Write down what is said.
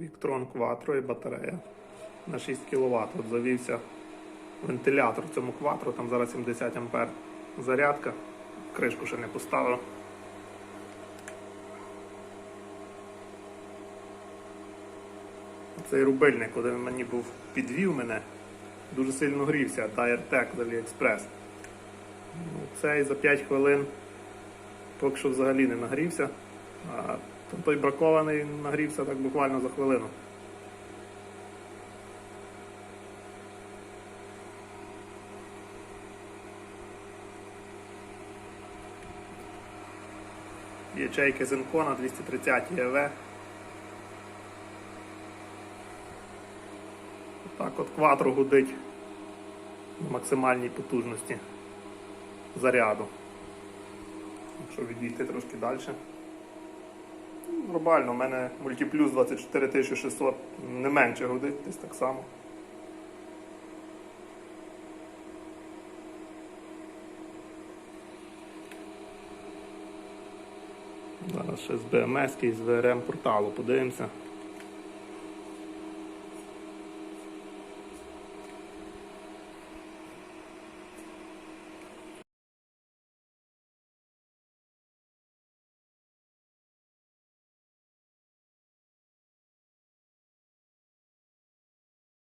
Віктрон Quattro і батарея на 6 кВт. От завівся вентилятор цьому Quattro, там зараз 70 А зарядка. Кришку ще не поставив. Цей рубильник, коли він мені був підвів мене, дуже сильно грівся, DireTech з AliExpress. Ну, Цей за 5 хвилин поки що взагалі не нагрівся, а той бракований нагрівся так буквально за хвилину. Ячейки Zenкона 230 ЕВ. Так от квадро гудить на максимальній потужності заряду. Якщо відійти трошки далі. Нормально, у мене мультиплюс 24600 не менше годить, десь так само. Зараз ще з BMS і з VRM порталу подивимося.